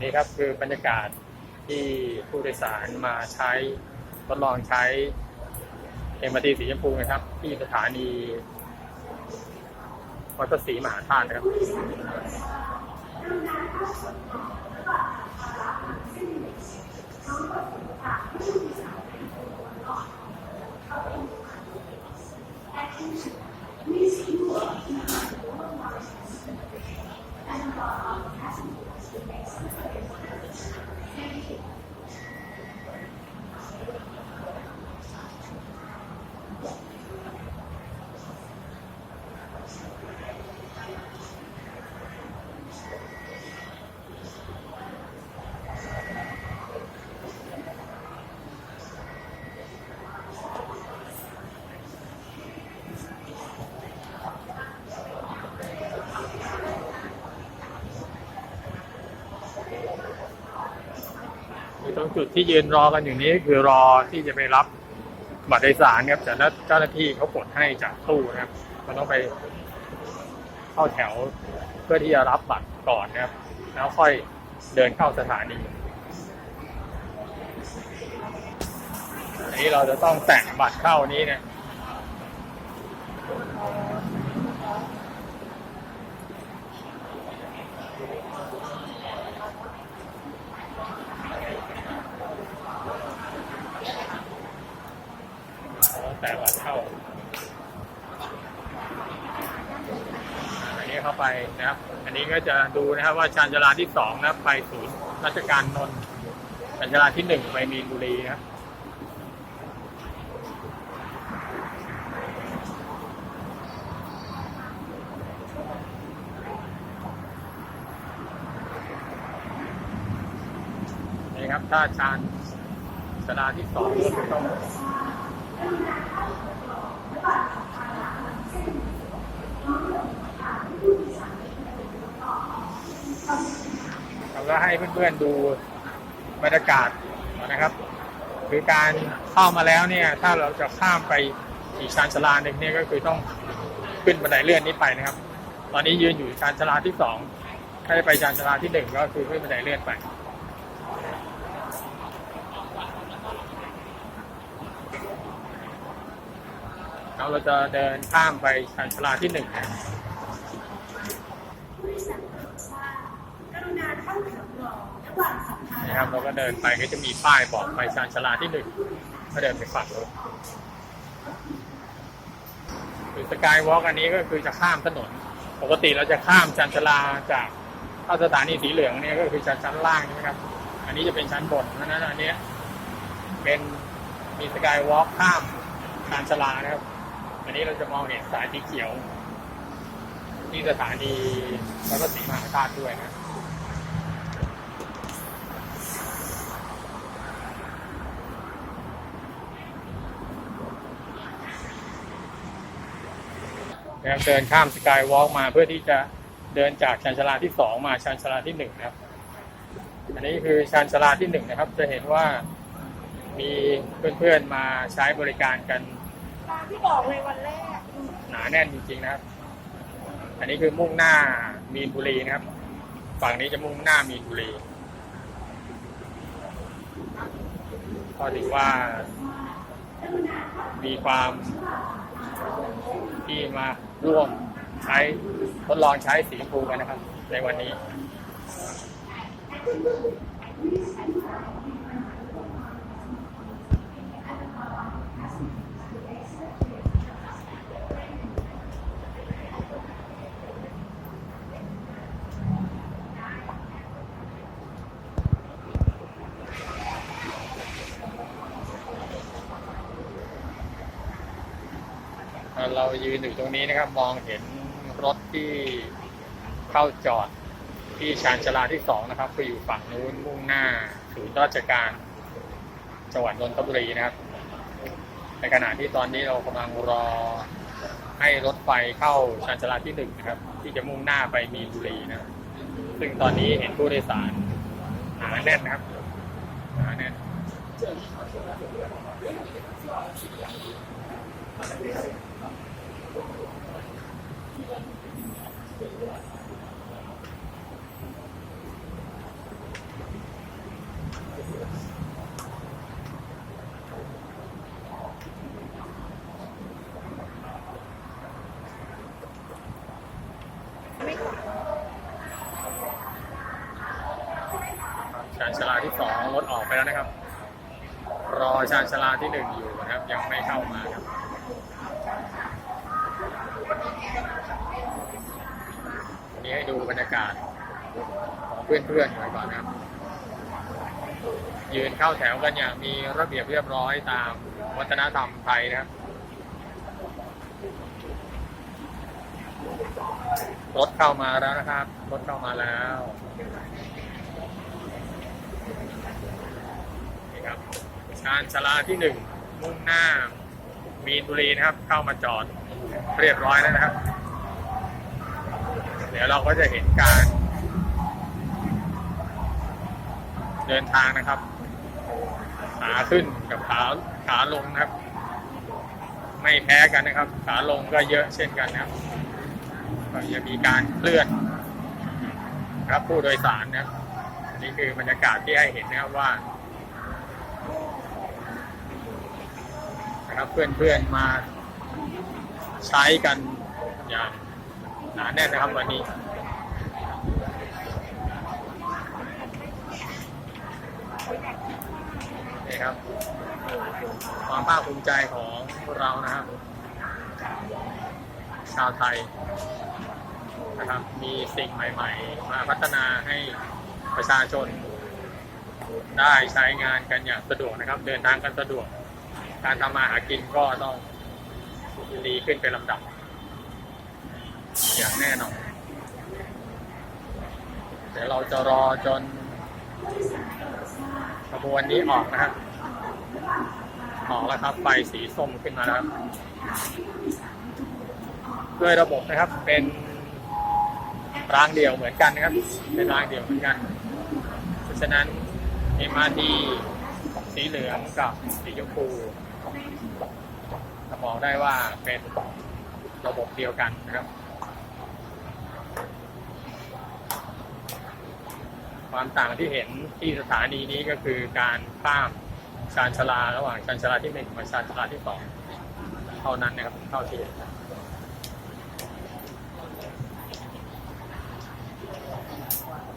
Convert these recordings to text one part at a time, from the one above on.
นี่ครับคือบรรยากาศที่ผู้โดยสารมาใช้ทดลองใช้เอ็มทีสีชมพูนะครับ ที่สถานีวัดศรีมหาธาตุนะครับ ตรงจุดที่ยืนรอกันอยู่นี้คือรอที่จะไปรับบัตรโดยสารครับแต่เจ้าหน้าที่เขากดให้จากตู้นะครับก็ต้องไปเข้าแถวเพื่อที่จะรับบัตรก่อนนะครับ แล้วค่อยเดินเข้าสถานีอันนี้เราจะต้องแต่งบัตรเข้านี้นะ แต่บัตรเข้า อันนี้เข้า ไปนะครับ อันนี้ก็จะดูนะครับว่าชานชาลาที่สองนะครับไปศูนย์ราชการนนท์ชานชาลาที่หนึ่งไปมีนบุรีนะครับนี่ครับถ้าชานชาลาที่สองก็ต้อง เรา ก็ให้เพื่อนๆดูบรรยากาศนะครับ คือการเข้ามาแล้วเนี่ยถ้าเราจะข้ามไปอีกชานชาลาหนึ่งเนี่ยก็คือต้องขึ้นบันไดเลื่อนนี้ไปนะครับ ตอนนี้ยืนอยู่ชานชาลาที่สองถ้าจะไปชานชาลาที่หนึ่งก็คือขึ้นบันไดเลื่อนไปแล้วเราจะเดินข้ามไปชานชาลาที่หนึ่งนะ ผู้โดยสารโปรดทราบกรุณาเข้าแถวรอระหว่างสัมภา นะครับเราก็เดินไปก็จะมีป้ายบอกไปชานชาลาที่หนึ่งก็เดินไปฝั่งนู้นคือสกายวอล์กอันนี้ก็คือจะข้ามถนน ปกติเราจะข้ามชานชาลาจากเข้าสถานีสีเหลืองเนี่ยก็คือชั้นชั้นล่างใช่ไหมครับ อันนี้จะเป็นชั้นบนเพราะฉะนั้นอันนี้เป็นมีสกายวอล์กข้ามชานชาลานะครับ อันนี้เราจะมองเห็นสายสีเขียว ที่สถานีวัดพระศรีมหาธาตุด้วยนะ นะครับเดินข้ามสกายวอล์กมาเพื่อที่จะเดินจากชานชาลาที่สองมาชานชาลาที่หนึ่งนะครับ อันนี้คือชานชาลาที่หนึ่งนะครับ จะเห็นว่ามีเพื่อนๆมาใช้บริการกันตามที่บอกเลยวันแรกหนาแน่นจริงๆนะครับ อันนี้คือมุ่งหน้ามีนบุรีนะครับ ฝั่งนี้จะมุ่งหน้ามีนบุรีก็ถือว่ามีความ ที่มาร่วมใช้ทดลองใช้สีชมพูกันนะครับ ในวันนี้ เรายืนอยู่ตรงนี้นะครับ มองเห็นรถที่เข้าจอดที่ชานชาลาที่สองนะครับคืออยู่ฝั่งนู้นมุ่งหน้าศูนย์ราชการจังหวัดนนทบุรีนะครับ ในขณะที่ตอนนี้เรากำลังรอให้รถไฟเข้าชานชาลาที่หนึ่งนะครับ ที่จะมุ่งหน้าไปมีนบุรีนะซึ่งตอนนี้เห็นผู้โดยสารหนาแน่นนะครับหนาแน่น ชานชลาที่สองรถออกไปแล้วนะครับ รอชานชาลาที่หนึ่งอยู่นะครับ ยังไม่เข้ามาครับ กาศของเพื่อนๆหน่อยก่อนนะครับ ยืนเข้าแถวกันอย่างมีระเบียบเรียบร้อยตามวัฒนธรรมไทยนะครับรถเข้ามาแล้วนะครับ รถเข้ามาแล้วนี่ครับชานชาลาที่หนึ่งมุ่งหน้ามีนบุรีนะครับ เข้ามาจอดเรียบร้อยแล้วนะครับ เดี๋ยวเราก็จะเห็นการ เดินทางนะครับ ขาขึ้นกับขาขาลงนะครับ ไม่แพ้กันนะครับ ขาลงก็เยอะเช่นกันนะครับก็จะมีการเคลื่อนครับผู้โดยสารนะครับอันนี่คือบรรยากาศที่ให้เห็นนะครับว่านะครับเพื่อนๆมาใช้กันอย่าง หนาแน่นนะครับวันนี้นี่ครับความภาคภูมิใจของเรานะครับ ชาวไทยนะครับ มีสิ่งใหม่ๆ มาพัฒนาให้ประชาชนได้ใช้งานกันอย่างสะดวกนะครับ เดินทางกันสะดวก การทำมาหากินก็ต้องดีขึ้นเป็นลำดับ อย่างแน่นอนเดี๋ยวเราจะรอจนขบวนนี้ออกนะครับออกแล้วครับไฟสีส้มขึ้นมาแล้วครับด้วยระบบนะครับเป็นรางเดี่ยวเหมือนกันนะครับ เป็นรางเดี่ยวเหมือนกัน เพราะฉะนั้น MRT สีเหลืองกับสีชมพูจะมองได้ว่าเป็นระบบเดียวกันนะครับ ความต่างที่เห็นที่สถานีนี้ก็คือการข้ามชานชลาระหว่างชานชลาที่หนึ่งกับชานชลาที่สองเท่านั้นนะครับเท่าที่เห็น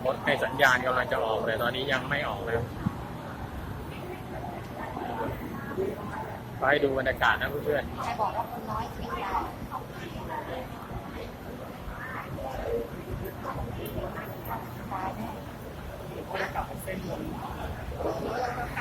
รถให้สัญญาณกำลังจะออกเลยตอนนี้ยังไม่ออกเลยก็ให้ดูบรรยากาศนะเพื่อนใครบอกว่าคนน้อยเสียงดังตายแน่ เป็นห่วงหายใจออกหลัง